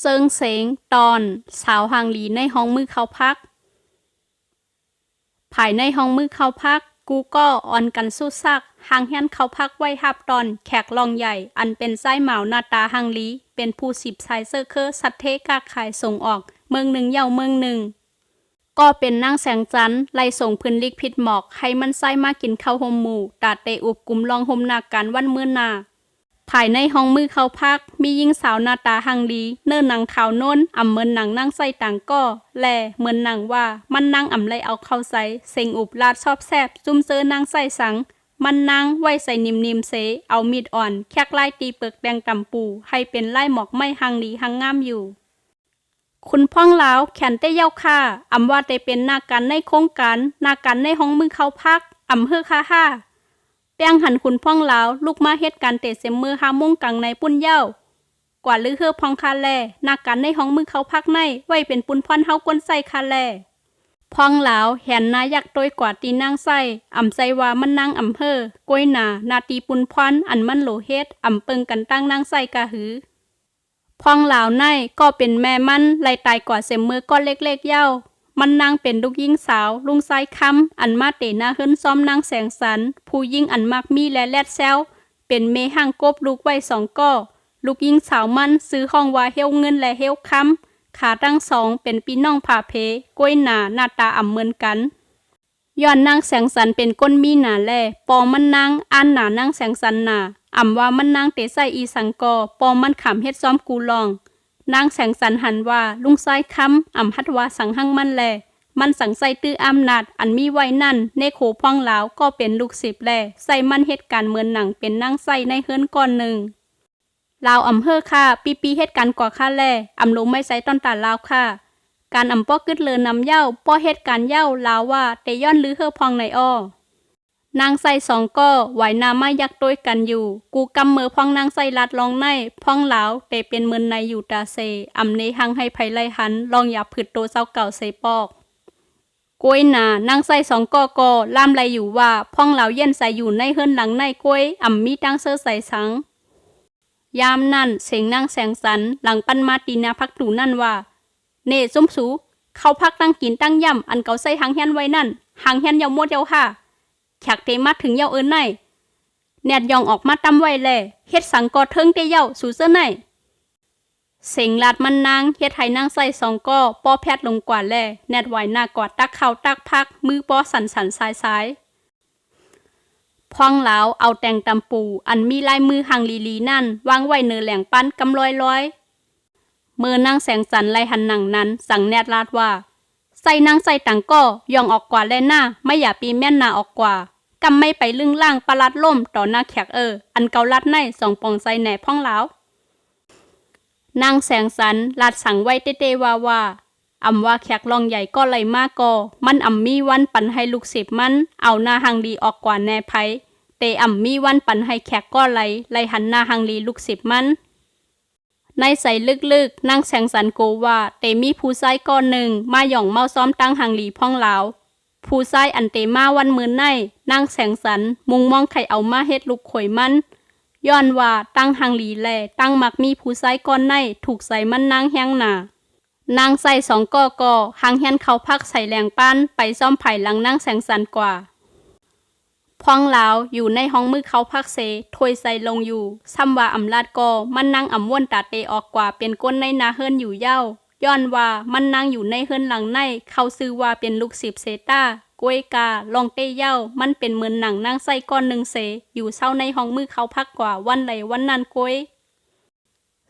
เซิงเสงตอน สาวหางหลีในห้องมือเขาพัก ภายในห้องมือเขาพัก กูก็ออนกันสู้ซักหางแฮนเขาพักไว้หับตอน แขกลองใหญ่ อันเป็นไส้เหมาหน้าตาหังลี เป็นผู้สิบสายเซอร์เคอร์สัตเทกาขายส่งออก เมืองหนึ่งเย่าเมืองหนึ่งก็เป็นนางแสงจันทร์ไล่ส่งพื้นลิกพิดหมอก ให้มันไส้มากินข้าวหมหมู่ตาเตอุบกลุ่มลองหมนาการวันเมื่อนา ภายในห้องมือเขาพัก มีหญิงสาวหน้าตาหังดี เนิ่นหนังขาวโน้นอ่ำเหมือนนังนั่งใส่ต่างก็แลเหมือนนังว่ามันนั่งอ่ำไรเอาเข้าใส่เซ็งอุบลาดชอบแซบจุ่มเซอนางใส่สัง มันนั่งไว้ใส่นิมนิมเสเอามีดอ่อน แคกไล่ตีเปลือกแดงตำปู ให้เป็นไล่หมอกไม่หังดีหังงามอยู่ คุณพ่องลาวแขนเต้เย้าค่าอำว่าเตเป็นนาการในโครงการนาการในห้องมือเขาพักอำเฮอค่าห้า แป้งหันคุณพ่องลาว ลูกมาเฮ็ดการเตะเสมมือหามุ่งกังในปุ้นเย้ากว่าลือเฮือพองคาแลนักการในห้องมือเขาพักใน ไว้เป็นปุ้นพรเฮากวนใส่คาแลพองลาวแหนนายักโดยกว่าตีนางใส่อ่ำใส่ว่ามันนางอ่ำเภอกล้วยหนา นาตีปุ้นพรอันมันโหลเฮ็ดอ่ำเปิงกันตั้งนางใส่กะหือพองลาวในก็เป็นแม่มันไล่ตายกว่าเสมมือก้อนเล็กๆเย้า มันนางเป็นลูกยิงสาว ลุงไซคำอันมาเตหน้าเฮิรนซ้อมนางแสงสัน ผู้ยิงอันมากมีและแลดแซวเป็นเมห่างกบลูกไว้สองก้อลูกยิงสาวมันซื้อห้องว่าเฮวเงินและเฮวคำขาตั้งสองเป็นพี่น้องผาเพกล้วยหนาหน้าตาอ่ำเหมือนกันย้อนนางแสงสันเป็นก้นมีหนาแลปอมันนางอ่านหนานางแสงสันหนาอ่ำว่ามันนางเตใส่อีสังกอปอมันขำเฮ็ดซ้อมกูลอง นางแสงสันหันว่าลุงซ้ายคำอ่ำฮัดว่าสังหังมันแล มันสังใส่ตื้ออำนาจอันมีไว้นั่นในโขพ่องลาวก็เป็นลูกศิษย์แลใส่มันเหตุการณ์เหมือนหนังเป็นนางใส่ในเฮิรนก่อนหนึ่งลาวอำเภอค่ะ ปีปีเหตุการณ์ก่อค่าแลอ่ำลงไม่ใส่ต้นตาลาวค่ะ การอ่ำป้อกึดเลือนำเย้าป้อเหตุการณ์เย้าลาวว่าเตย้อนลือเฮอพองในอ้อ นางใส่สองก็ไหวนามายักต้วยกันอยู่ กูกำมือพองนางใส่ลัดลองในพองเหลาเตเป็นเมือนในอยู่ตาเซอำเนหังให้ไผไลหัน ลองอย่าผึดโตเศร้าเก่าเซปอกกล้วยหนานางใส่สองกอกอล่ามไรอยู่ว่าพ่องเหลาเย็นใส่อยู่ในเฮิรนหลังในกล้วยอ่ำมีตั้งเสื้อใส่สัง ยามนั่นเสียงนางแสงสัน หลังปั้นมาตีนาพักตูนั่นว่า เน่ส้มสู เขาพักตั้งกินตั้งย่ำอันเก่าใส่หางแฮนไว้นั่นหางแฮนยาวมดยาวค่ะ แขกเตมาถึงเยาเอินในแนดยองออกมาตำไว้แลเฮ็ดสังกอเทิงเตเยาสู่เสื้อในเสียงลาดมันนางเฮ็ดให้นางใส่สองก้อป้อแพทย์ลงกว่าแลแนดไหวหน้ากอดตักเข่าตักพัก มือป้อสันสันสายสายพองเหลาวเอาแต่งตำปู อันมีลายมือหังลีลีนั่น วางไว้เนือแหล่งปั้นกำลอยลอยเมื่อนางแสงสันไลหันหนังนั้น สั่งแนดลาดว่า ใส่นางใส่ตังก้อยองออกกว่าแลหน้าไม่อย่าปีแม่นนาออกกว่า กำไม่ไปลึงล่างปลัดล่มต่อหน้าแขกเออ อันเกาลัดในสองปองใสแหน่พ่องเหลาวนางแสงสันลาดสั่งไว้เต้ๆว่าว่าอำว่าแขกลองใหญ่ก็ไหลมากกอมันอำมีวันปันให้ลูกศิษย์มัน เอาหน้าหังดีออกกว่าแน่ไผเตอำมีวันปันให้แขกก็ไหลไหลหันหน้าหังลีลูกศิษย์มันในใส่ลึกๆนางแสงสันโกว่า เตมีผู้ชายก้อนหนึ่ง มาหย่องเมาซ้อมตั้งหังลีพ่องเหลา ผู้ชายอันเตมาวันมือในนางแสงสัน มุงมองไข่เอามาเฮ็ดลูกข่อยมันย้อนว่าตั้งหังหลีแล ตั้งมักมีผู้ใส่ก้อนในถูกใส่มันนางแห้งหนานางใส่สองก่อก่อหางแฮนเขาพักใส่แรงปั้นไปซ่อมไผ่หลังนางแสงสันกว่าพองลาวอยู่ในห้องมือเขาพักเสถวยใส่ลงอยู่ซ้ำว่าอำลาดกอมันนางอ่ำว่นตาเตออกกว่าเป็นก้นในนาเฮิรนอยู่เย้า ย้อนว่ามันนางอยู่ในเฮิรนหลังใน เขาซื้อว่าเป็นลูกศิษย์เซต้ากล้วยกา ลองเต้เย้า มันเป็นเหมือนหนังนางใส่ก้อนหนึ่งเส อยู่เศร้าในห้องมือเขาพักกว่าวันไหลวันนั้นกล้วย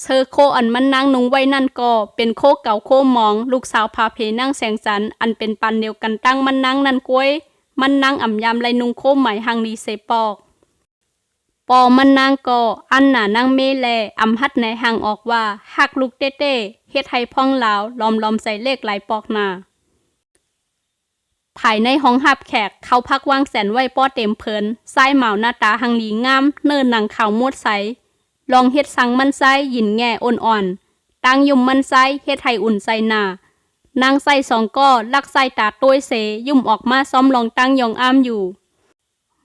เซอร์โคอันมันนางนุงไว้นั่นก็เป็นโคเก่าโคมอง ลูกสาวพาเพนั่งแสงสันอันเป็นปันเดียวกันตั้งมันนางนั่นกล้วย มันนางอ่ำยำไรนุงโคใหม่หังดีเสปอก ปอมันนางก็อันหนานางเมแลอำฮัดในห่างออกว่าหักลูกเต้เต้เฮ็ดให้พ่องลาวลอมลอมใส่เลขหลายปอกหนาภายในห้องหับแขกเขาพักวางแสนไว้ป้อเต็มเพลินซ้ายเหมาหน้าตาหังหลีงาม เนินหนังขาวมดใส ลองเฮ็ดสังมันไส้หยินแง่อ่อนๆตั้งยุ่มมันไส้เฮ็ดให้อุ่นใส่หนานางใส่สองก้อลักใส่ตาต้วยเส ยุ่มออกมาซ้อมลองตั้งยองอ้ามอยู่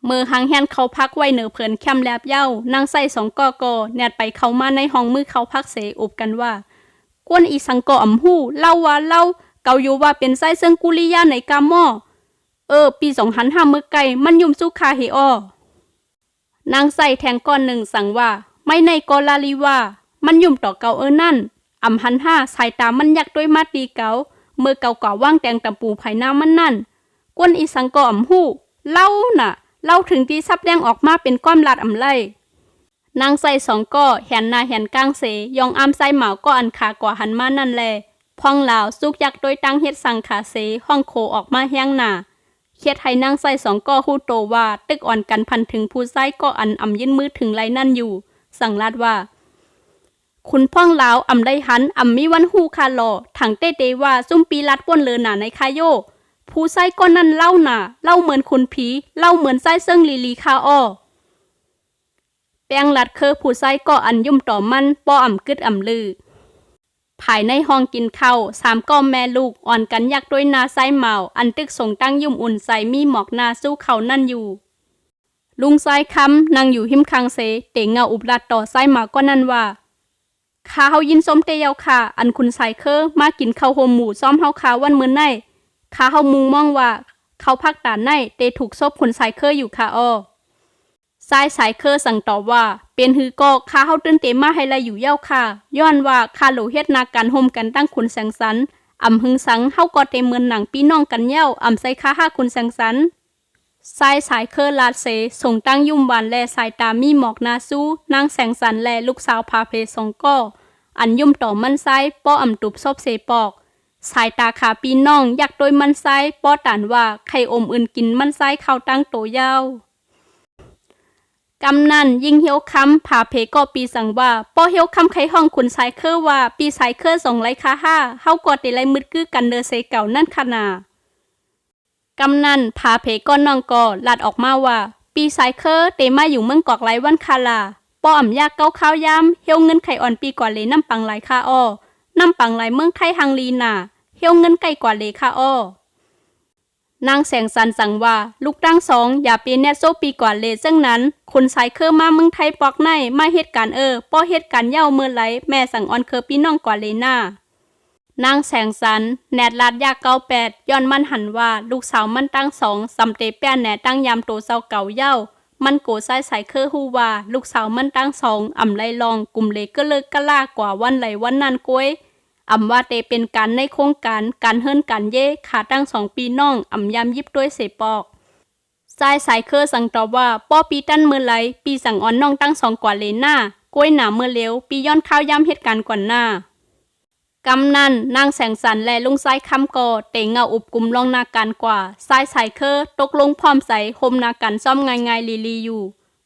มือหางแฮนเขาพักไว้เหนือเผินแคมแลบเย้านางใส่สองก้อก็แนดไปเข้ามาในห้องมือเขาพักเสอุบกันว่ากวนอีสังก็อำหู้เล่าว่าเล่าเกาอยู่ว่าเป็นไส้เซิงกุลิยาในกาหม้อเออ ปีสองหันห้ามือไก่มันยุ่มสู้คาเฮออนางใส่แทงก้อนหนึ่งสั่งว่า ไม่ในกอลาลีว่า มันยุ่มต่อเกาเออนั่นอำหันห้าสายตามันยักด้วยมาตีเกาเมื่อเกาก่าว่างแตงตำปูภายหน้ามันนั่น กวนอีสังก็อำหู้เล่าน่ะ เล่าถึงที่ซับแดงออกมาเป็นก้อมลาดอำไลนางใส่สองก็แหนนาแหนกลางเสยองอ้ามใส่เหมาก็อันขากว่าหันมานั่นแลพ่องลาวสุกยักโดยตั้งเฮ็ดสังขาเสห้องโคออกมาแห้งหนาเคียดให้นางใส่สองก็ฮู้โตว่า ตึกอ่อนกันพันถึงผู้ใส่ก็อันอำยินมือถึงไรนั่นอยู่ สั่งลาดว่า คุณพ่องลาวอำได้หันอำมีวันฮู้คาหลอถังเต้เตว่าซุ่มปีลัดป้นเลอหนาในคาโย ผู้ใส่ก็นั่นเล่าหนาเล่าเหมือนคุณผี เล่าเหมือนไส้เซิงลีลีคาอ้อแป้งลัดเคอผู้ใส่ก็อันยุ่มต่อมันป้ออ่ำกึดอ่ำลือ ภายในห้องกินข้าวสามก้อมแม่ลูกอ่อนกันยักด้วยนาไส้เมา อันตึกส่งตั้งยุ่มอุ่นใส่มีหมอกนาสู้เขานั่นอยู่ ลุงไส้คำนั่งอยู่หิมคังเสเต่งเงาอุบลัดต่อไส้เมาก็นั่นว่าข้าเฮายินสมเตยาวค่ะ อันคุณใส่เคอมากินข้าวโฮมหมูซ้อมเฮาคาวันมื้อใน ข้าเฮามุงมองว่า เขาพักตานในเตถูกซบคุณใส่เคออยู่ค่ะอ้อสายสายเคอสั่งตอบว่า เป็นฮือก็ข้าเฮาตื่นเตมาให้ละอยู่เย้าค่ะย้อนว่าข้าโหลเฮ็ดนาการโฮมกันตั้งคุณแสงสันอ่ำหึงสังเฮาก็เตเมือนหนังพี่น้องกันเย้าอ่ำใส่ข้าห้าคุณแสงสันสายสายเคอลาดเสส่งตั้งยุ่มหวานแลสายตามีหมอกนาสู้นางแสงสันแลลูกสาวพาเพสองก็อันยุ่มต่อมันไซป้ออ่ำตุบซบเสปอก สายตาขาปีน้องอยากโดยมันไซป้อตานว่าไข่อมอื่นกินมันไซเข้าตั้งโตยาวกำนันยิ่งเฮียวคำผาเพก็ปีสั่งว่าป้อเฮียวคำไขห้องคุณสายเคอว่า ปีสายเคอส่งไรคาห้าเฮากอดเตไรมืดกื้อกันเดอเซเก่านั่นขนากำนันผาเพก็น้องก็ลัดออกมาว่า ปีสายเคอเตมาอยู่เมืองกอกไรวันคาลาป้ออ่ำยากเก้าข้าวยามเฮียวเงินไข่อ่อนปีกว่าเลยน้ำปังไหลคาอ้อ น้ำปังไหลเมืองไทยฮังลีน่ะเฮียวเงินไก่กว่าเลยค่าอ้อนางแสงสันสั่งว่า ลูกตั้งสองอย่าเปียแนโซปีกว่าเลซึ่งนั้น คนสายเคอมาเมืองไทยปอกในมาเหตุการณ์เออป้อเหตุการณ์เย่าเมื่อไหลแม่สั่งออนเคอพี่น้องกว่าเลน่านางแสงสัน แนดลาดยาเก้าแปดย้อนมันหันว่า ลูกสาวมันตั้งสองสำเตแป้นแหนตั้งยามโตเศร้าเก่าเย่า มันโกสายสายเคอฮูว่า ลูกสาวมันตั้งสองอ่ำไรลองกลุ่มเลก็เลิกกะลากว่าวันไหลวันนั้นก้วยอ่ำว่าเตเป็นการในโครงการการเฮิรนการเย่ขาตั้งสองปีน้องอ่ำยำยิบด้วยเสปอกสายสายเคอสั่งตอบว่าป้อปีตั้นเมื่อไรปีสั่งอ่อนน้องตั้งสองกว่าเลน่ากล้วยหนาเมื่อเร็วปีย้อนข้าวยำเหตุการณ์ก่อนหน้า กำนันนางแสงสันและลุงไส้คำกอเต่งเงาอุบกลุ่มลองนาการกว่าสายสายเคอตกลงพร้อมใสโฮมนาการซ่อมง่ายๆลีลีอยู่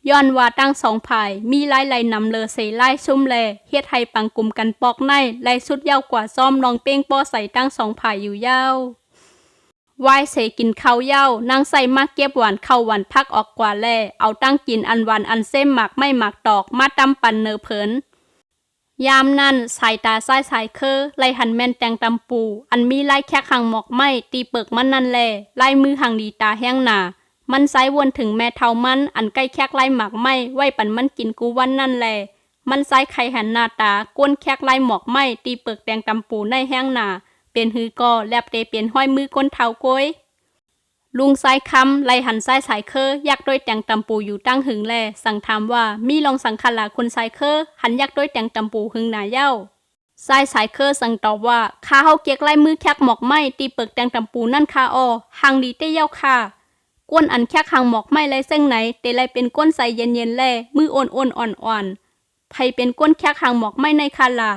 ย้อนว่าตั้งสองภายมีไล่ไล่นำเลอเสไล่ซุ่มแลเฮ็ดให้ปังกลุ่มกันปอกในไล่สุดยาวกว่าซ่อมนองเป้งป้อใส่ตั้งสองภายอยู่ยาววายเสกินข้าวยานางใส่มากเก็บหวานเข้าหวานพักออกกว่าแลเอาตั้งกินอันหวานอันเส้มหมักไม่หมักตอกมาตำปันเนอเผิน ยามนั้นสายตาซ้ายสายเคอไล่หันแม่นแตงตำปู อันมีไล่แค่หังหมอกไม้ตีเปิกมันนั่นแลไล่มือหังดีตาแห้งหนา มันไซวนถึงแม่เท่ามัน อันใกล้แคกไล่หมักไหมไว้ปันมันกินกูวันนั่นแหละมันไซไข่หันหน้าตาก้นแคกไล่หมอกไหมตีเปิกแดงตำปูในแห้งหนา เป็นฮือก็แลบเตเปลี่ยนห้อยมือก้นเท้าก้อย ลุงไซคำไลหันไซสายเคอยักด้วยแตงตำปูอยู่ตั้งหึงแล สั่งถามว่ามีลองสังขลาคนไซเคอหันยักด้วยแตงตำปูหึงหนาเย้าไซสายเคอสั่งตอบว่าข้าเฮาเกียกไล่มือแคกหมอกไหมตีเปิกแตงตำปูนั่นคาออหังดีเต้เย้าค่ะก้นอันแค่หางหมอกไม่ไรเส้งไหนเตไรเป็นก้นใสเย็นเย็นแล่มืออ่อนอ่อนอ่อนอ่อนไผเป็นก้นแค่หางหมอกไม่ในคาลา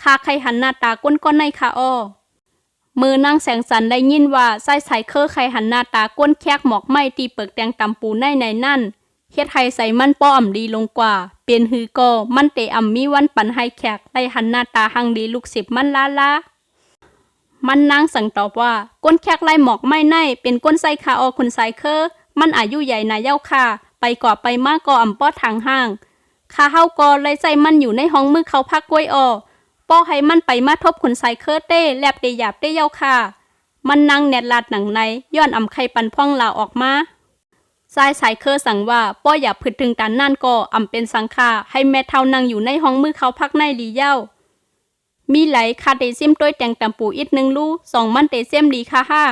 คาใครหันหน้าตาก้นก้อนในคาออ มือนางแสงสันได้ยินว่าไส้ใสเคอใครหันหน้าตาก้นแคกหมอกไหมตีเปิกแตงตำปูในในนั่นเฮ็ดให้ใส่มันป้อมดีลงกว่า เป็นฮือก็มันเตอ่ำมีวันปันให้แขกได้หันหน้าตาหังดีลูกสิบมันลาลามันนางสั่งตอบว่า ก้นแคกไล่หมอกไม่ในเป็นก้นไส้คาออคุณไซเคอมันอายุใหญ่นายเย้าค่ะ ไปก่อไปมากก่ออ่ำป้อทางห้างคาเฮากอไล่ใจมันอยู่ในห้องมือเขาพักกล้วยออ ป้อให้มันไปมาทบคุณไซเคอเต้แลบเตหยาบเต้เย้าค่ะ มันนางแนดลาดหนังในย้อนอ่ำไข่ปันพ่องลาออกมาสายสายเคอสั่งว่าป้ออย่าผึดถึงตานนั่นก็อ่ำเป็นสังคาให้แม่เท่านางอยู่ในห้องมือเขาพักในลีเย้า มีไหลคาเตเซียมต้วยแตงตำปูอีกหนึ่งลูกสองมันเตเซียมดีค่ะห้า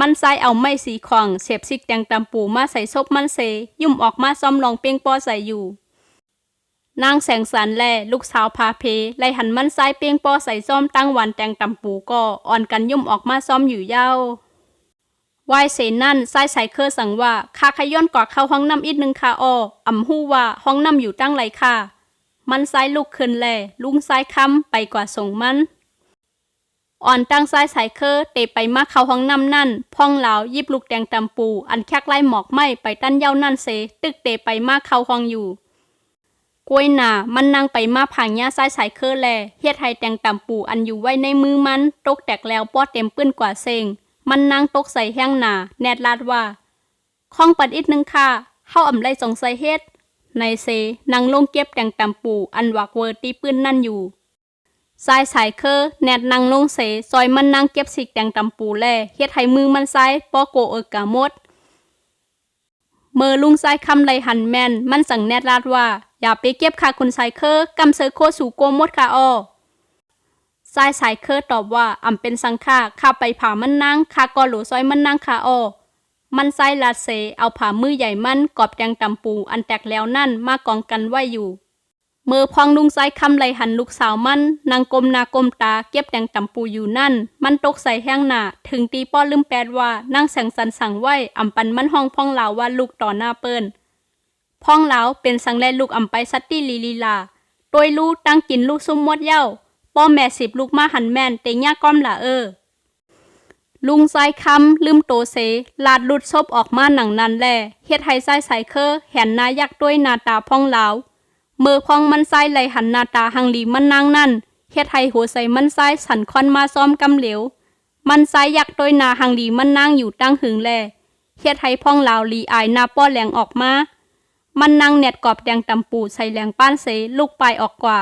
มันใส่เอาไม้สีของเสียบซิกแตงตำปูมาใส่ซบมันเซ ยุ่มออกมาซ้อมลองเปียงปอใส่อยู่ นางแสงสันแลลูกสาวพาเพไล่หันมันซ้ายเปียงปอใส่ซ้อมตั้งวันแตงตำปูก็อ่อนกันยุ่มออกมาซ้อมอยู่เย้าวายเสนั่นซ้ายใส่เคอสั่งว่าคาขย้อนกอดเข้าห้องน้ำอีกหนึ่งค่ะอ้ออำหู้ว่าห้องน้ำอยู่ตั้งไรค่ะ มันซ้ายลูกขึ้นแลลุงซ้ายค้ำไปกว่าส่งมันอ่อนตั้งซ้ายสายเคอเตะไปมาเข้าห้องน้ำนั่น พ่องเหลายิบลูกแดงตำปู อันแคกไล่หมอกไหมไปตั้นเย้านั่นเสตึกเตะไปมาเข้าห้องอยู่ กล้วยหนามันนั่งไปมาผางหญ้าซ้ายสายเคอแลเฮ็ดให้แตงตำปูอันอยู่ไว้ในมือมัน ตกแตกแล้วป้อเต็มปื้นกว่าเซงมันนั่งตกใส่แห้งหนา แนดลาดว่าข้องปัดอีกนึงค่ะเฮาอ่ำไรสงสัยเฮ็ดในเซนางลงเก็บแตงตำปูอันวักเวอร์ตีปื้นนั่นอยู่สายสายเคอแนดนางลงเสซอยมันนางเก็บสิกแตงตำปูแลเฮ็ดให้มือมันซ้ายปอโกเอกกะมดเมื่อลุงซ้ายคำไรหันแมนมันสั่งแนดลาดว่า อย่าไปเก็บค่ะคุณสายเคอกำเซอโคสู่โกมดค่ะออสายสายเคอตอบว่าอ่ำเป็นสังค่าข้าไปผ่ามันนางข้าก็หลูซอยมันนางค่ะอ้อมันไส้ลาเซเอาผ่ามือใหญ่มันกอบแดงตำปูอันแตกแล้วนั่นมากองกันไว้อยู่เมื่อพองลุงไส้คำไหลหันลูกสาวมันนางกลมนากลมตาเก็บแดงตำปูอยู่นั่น มันตกใส่แห้งหนาถึงตีป้อลืมแปดว่านางแสงสันสั่งไว้อำปันมันห้องพองลาว่าลูกต่อหน้าเปิ้น พองเหลาเป็นสังแลลูกอำไปสัตติลีลีลาโดยลูกตั้งกินลูกซุ่มมดเย้าป้อแม่สิบลูกมาหันแม่นเตย่าก้อมละเออ ลุงไซคำลืมโตเส ลาดลุดซบออกมาหนังนั้นแลเฮ็ดให้ไส้ใสเคอแหนนายักด้วยนาตาพ่องเหลามือพองมันไส้ไหลหันนาตาหังลีมันนางนั่นเฮ็ดให้หัวใส่มันไส้สันคอนมาซ้อมกำเหลว มันไส้ยักด้วยนาหังลีมันนางอยู่ตั้งหึงแลเฮ็ดให้พ่องเหลาหลีอายนาป้อแหลงออกมา มันนางแนดกอบแดงตำปูใส่แหลงป้านเสลูกปลายออกกว่า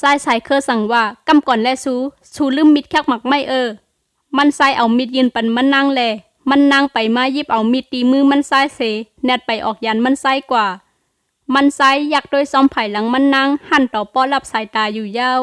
ส้ใส่เคอสั่งว่ากำก่อนแลซูชูลืมมิดแคกหมักไม่เออ มันใส่เอามีดยืนปันมันนั่งแล มันนั่งไปมายิบเอามีดตีมือมันใส่เสแนดไปออกยันมันใส่กว่า มันใส่อยากโดยซ้อมไผ่หลังมันนั่งหันต่อป้อรับสายตาอยู่เย้า